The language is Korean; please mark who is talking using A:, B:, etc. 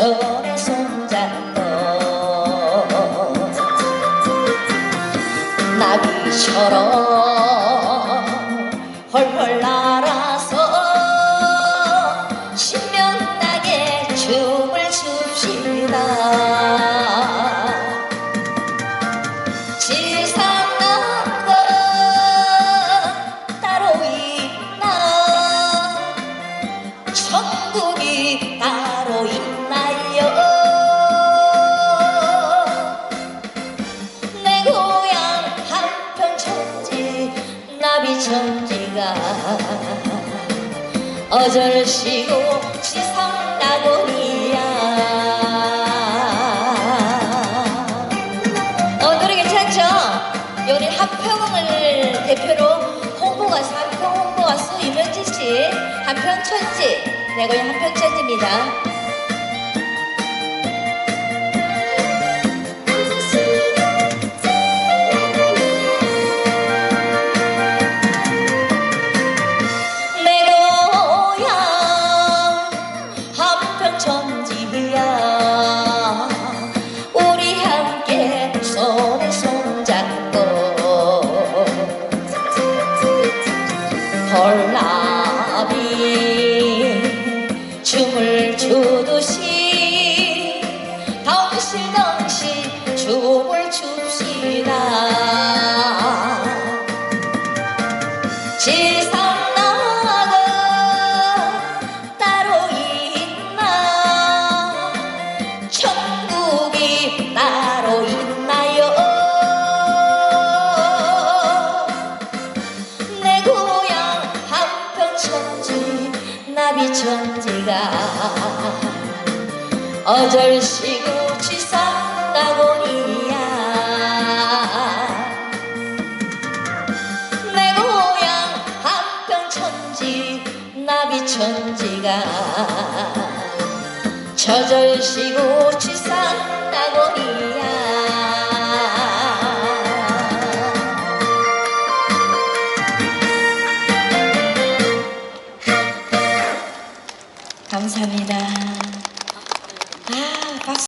A: 손에 손잡고. 나비처럼 헐헐 날아서 신명나게 춤을 춥시다. 질산남도 따로 있나? 천국이 다 어절시고 지상나고니야 어 노래 괜찮죠? 우리 한평을 대표로 홍보 가수 한평 홍보 가수 유명진 씨 한평 천지 네 고향 한평 천지입니다. 지상나가 따로 있나? 천국이 따로 있나요? 내 고향 한평 천지 나비 천지가 어절시고 지상 천지가 저절시고 지상나고니야 감사합니다.